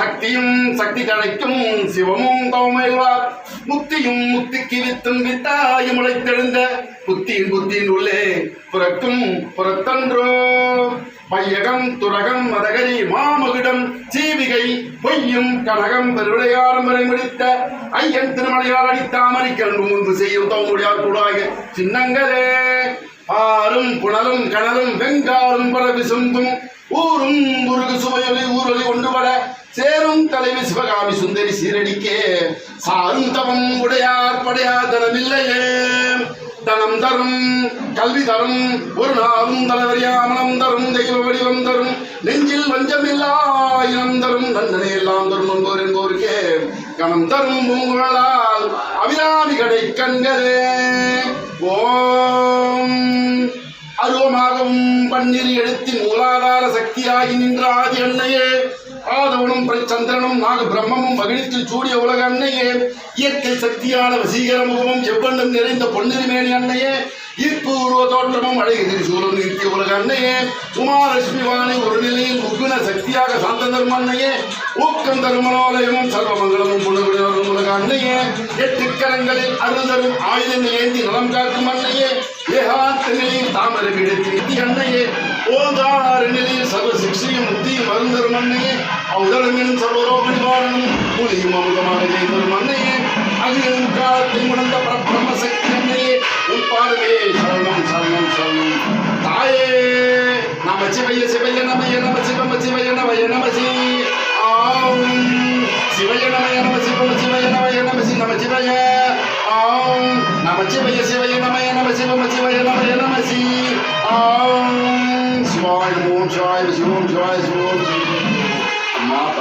சக்தியும் சக்தி தழைக்கும் சிவமும் தவமைவார் முத்தியும் முத்திக்கு வித்தும் வித்தாயும் உழைத்தெழுந்த புத்தியின் புத்தியின் உள்ளே புறத்தும் புறத்தன்றோ. பையகம் துரகம் மதகரி மாமகுடம் சீவிகை பொய்யும் கனகம் பெருவிளையாடும் வரை முடித்த ஐயன் திருமலையால் அடித்தாமரை கண்டு முன்பு செய்யும் தோமுடியார் கூடாக சின்னங்களே. ஆறும் புனலும் கணலும் வெங்காலும் பரவி சொந்தும் ஊரும் முருகு சுவையொலி ஊரொலி ஒன்றுபட சேரும் தலைவி சிவகாமி சுந்தரி சீரடிக்கே. சாரும் தவம் உடையார் படையார் தனமில்லையே. தனம் தரும் கல்வி தரும் ஒரு நாளும் தலைவரியாமலம் தரும் தெய்வ வடிவம் தரும் நெஞ்சில் வஞ்சமில்லா இனம் தரும் தண்டனை எல்லாம் தரும் என்போர் என்போருக்கே. கணம் தரும் பூங்குழலால் அபிராமி கடை கண்களே. ஓ ஆர்வமாகவும் பன்னிரு எழுத்தின் மூலாதார சக்தியாகி நின்ற ஆதி அன்னையே ஆதவனும் சந்திரனும் நாக பிரம்மமும் மகிழ்ச்சியில் சூடிய உலக அன்னையே இயற்கை சக்தியான வசீகர முகமும் எவ்வண்ணம் நிறைந்த பொன்னிருமேனி அன்னையே ஈர்ப்பு உருவ தோற்றமும் அழகிரி சூழல் நிறுத்திய உலக அன்னையே உமாலட்சுமி ஒரு நிலையில் உகுண சக்தியாக சாந்த தர்ம அன்னையே ஊக்கம் தருமலோலயமும் சர்வமங்கலமும் புனவிடுவரும் உலக அன்னையே எட்டு கரங்களில் அருள் தரும் ஆயுதங்கள் ஏந்தி நலம் காக்கும் அன்னையே ஏகா நிலையில் தாமரை விடுத்து நித்தி அன்னையே சர்வ சிக்ஷையும் முக்தியும் மருந்தரும் அன்னையே அவுதளமின் சர்வரோக நிவாரணம் புலியும் அமுதமாக செய்தரும் அன்னையே அகிலும் காலத்தை உணர்ந்த பரபிரம்ம சக்தி அன்னையே உன் பார்வையே சரணம் சரணம் சரணம். தாயே நம சிவைய சிவைய நமய நம சிவம சிவைய நமய நம times, more times, more times, more times. My